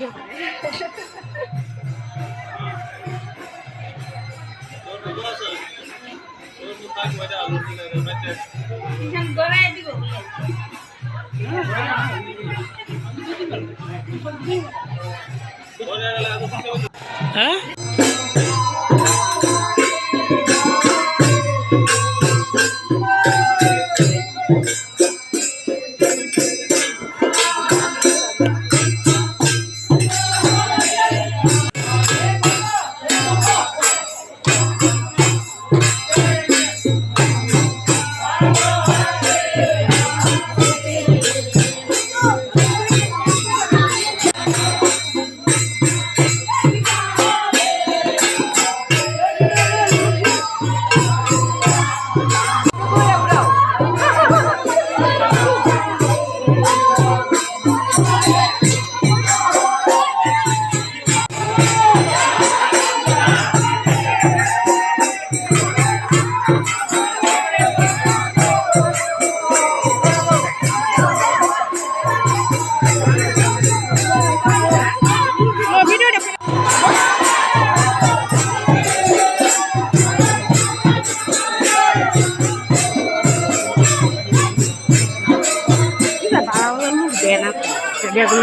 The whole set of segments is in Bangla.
ভিডিও করে হ্যাঁ?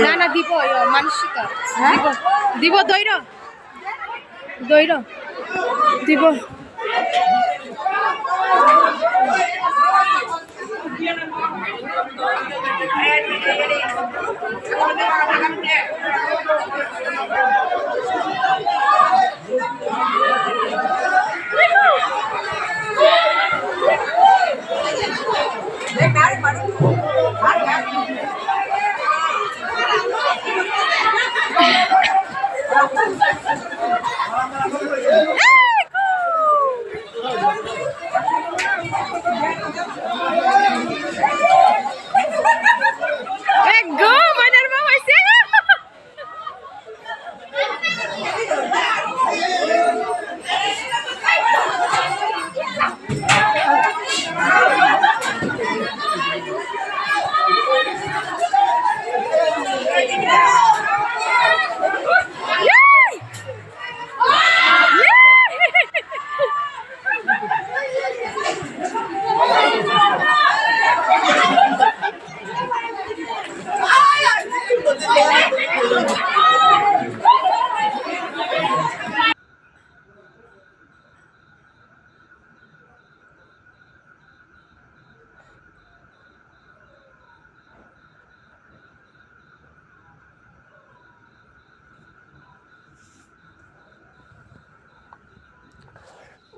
না না দিব মানসিকা। দিব দিব দৈর। দৈর। দিব।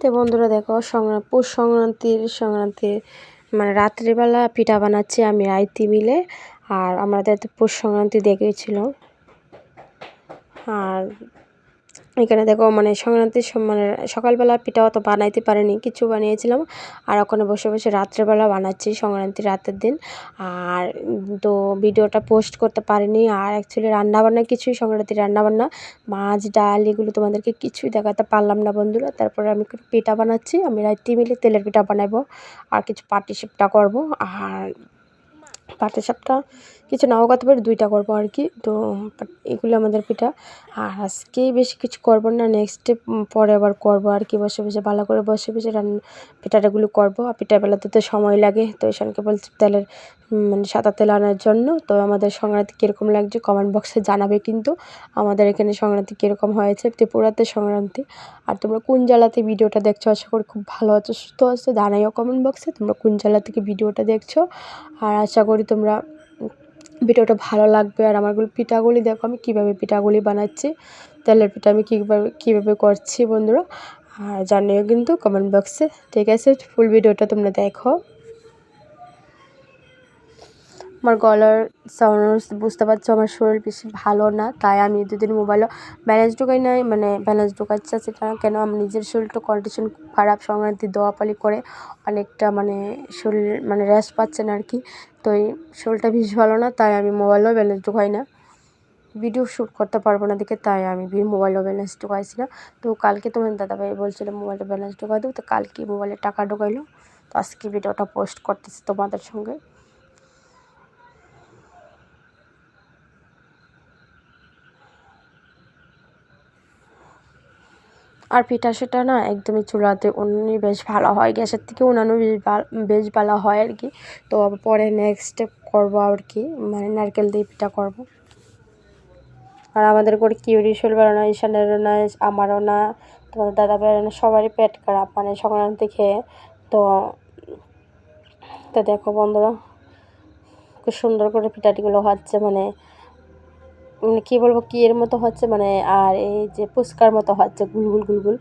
তো বন্ধুরা দেখো সংক্রান্ত পৌষ সংক্রান্তির সংক্রান্তির মানে রাত্রিবেলা পিঠা বানাচ্ছি আমি আইতি মিলে। আর আমাদের তো পৌষ সংক্রান্তি দেখেছিল আর এখানে দেখো মানে সংক্রান্তির মানে সকালবেলা পিঠা অত বানাইতে পারিনি, কিছু বানিয়েছিলাম। আর ওখানে বসে বসে রাত্রেবেলা বানাচ্ছি সংক্রান্তি রাতের দিন। আর তো ভিডিওটা পোস্ট করতে পারিনি। আর অ্যাকচুয়ালি রান্নাবান্না কিছুই সংক্রান্তির রান্নাবান্না, মাছ, ডাল এগুলো তোমাদেরকে কিছুই দেখাতে পারলাম না বন্ধুরা। তারপরে আমি পিঠা বানাচ্ছি, আমি রাত্রি মিলে তেলের পিঠা বানাবো। আর কিছু পাটি করব। আর পাটি কিছু নাও করতে পারি, দুইটা করব আর কি। তো এগুলো আমাদের পিঠা। আর আজকে বেশি কিছু করব না নেক্সট পরে আবার করব আর কি। বসে বসে, ভালো করে বসে বসে রান্না পিঠাটাগুলো করব। আর পিঠা বেলাতে তো সময় লাগে, তো ঈশানকে বলছি তেলের মানে সাদা তেল আনার জন্য। তো আমাদের সংক্রান্তি কীরকম লাগছে কমেন্ট বক্সে জানাবে কিন্তু। আমাদের এখানে সংক্রান্তি কীরকম হয়েছে, ত্রিপুরাতে সংক্রান্তি। আর তোমরা কোন জেলাতে ভিডিওটা দেখছ, আশা করি খুব ভালো আছো, সুস্থ আছো। জানাইও কমেন্ট বক্সে তোমরা কোন জেলা থেকে ভিডিওটা দেখছ। আর আশা করি তোমরা ভিডিওটা ভালো লাগবে আর আমারগুলো পিঠাগুলি দেখো আমি কীভাবে পিঠাগুলি বানাচ্ছি। তেলের পিঠা আমি কীভাবে কীভাবে করছি বন্ধুরা, আর জানিও কিন্তু কমেন্ট বক্সে ঠিক আছে ফুল ভিডিওটা তোমরা দেখো। আমার গলার সাউন্ড বুঝতে পারছ, আমার শরীর বেশি ভালো না, তাই আমি দুদিন মোবাইলও ব্যালেন্স ঢোকাই নাই মানে ব্যালেন্স ঢোকাচ্ছে সেটা কেন আমার নিজের শরীরটা কন্ডিশন খুব খারাপ, সংক্রান্তি দোয়াপালি করে অনেকটা মানে শরীর মানে রেস্ট পাচ্ছে না আর কি তো এই শরীরটা বেশি ভালো না, তাই আমি মোবাইলেও ব্যালেন্স ঢোকাই না। ভিডিও শ্যুট করতে পারব না দেখে, তাই আমি মোবাইলও ব্যালেন্স ঢোকাইছি না। তো কালকে তোমার দাদাভাই বলছিলো মোবাইলটা ব্যালেন্স ঢোকাই দেবো তো কালকে মোবাইলে টাকা ঢোকাইলো, তো আজকে ভিডিওটা পোস্ট করতেছি তোমাদের সঙ্গে। আর পিঠা সেটা না একদমই চুলাতে উনুনই বেশ ভালো হয়, গ্যাসের থেকে উনানো বেশ ভালো বেশ ভালো হয় আর কি। তো পরে নেক্সট করব আর কি মানে নারকেল দিয়ে পিঠা করব। আর আমাদের করে কিউরি শোলবারও না ঈশানেরও না, আমারও না, তোমাদের দাদা ভাইয়েরও না, সবারই পেট খারাপ মানে সংক্রান্তি খেয়ে। তো তো দেখো বন্ধুরা, খুব সুন্দর করে পিঠাটিগুলো হচ্ছে মানে কী বলব কি এর মতো হচ্ছে মানে আর এই যে ফুচকার মতো হচ্ছে গুলগুল গুলগুল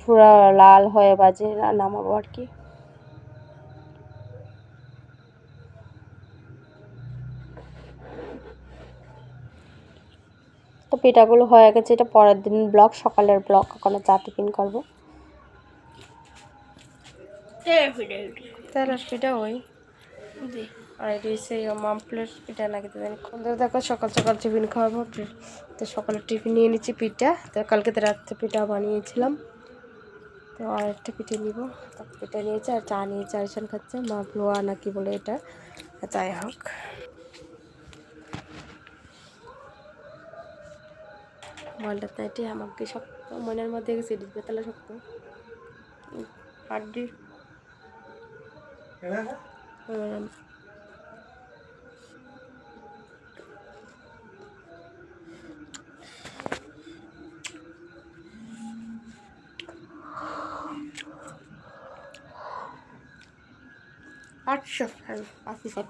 পুরো লাল হয়ে বাজে নামাবো আর কি। তো পিঠাগুলো হয়ে গেছে এটা পরের দিন ব্লক সকালের ব্লক ওখানে চা টিফিন করব। তেলের পিঠা ওই। আর এটি সেই মাম প্লেট পিঠা নাকি জানি কোন দেখো সকাল সকাল টিফিন খাওয়াবো তো সকালে টিফিন নিয়ে নিচ্ছি পিঠা। তো কালকে তো রাত্রে পিঠা বানিয়েছিলাম। তো আর একটা পিঠে নিব। তো পিঠা নিয়েছে আর চা নিয়েছে আরেকজন খাচ্ছে মা ব্লোয়া নাকি বলে এটা। যাই হোক। মোবাইলটা তো এটি আমাকে শক্ত মনের মধ্যে গেছে ডিসপ্লে তাহলে শক্ত। হাড্ডি। হুম। আচ্ছা আসি স্যার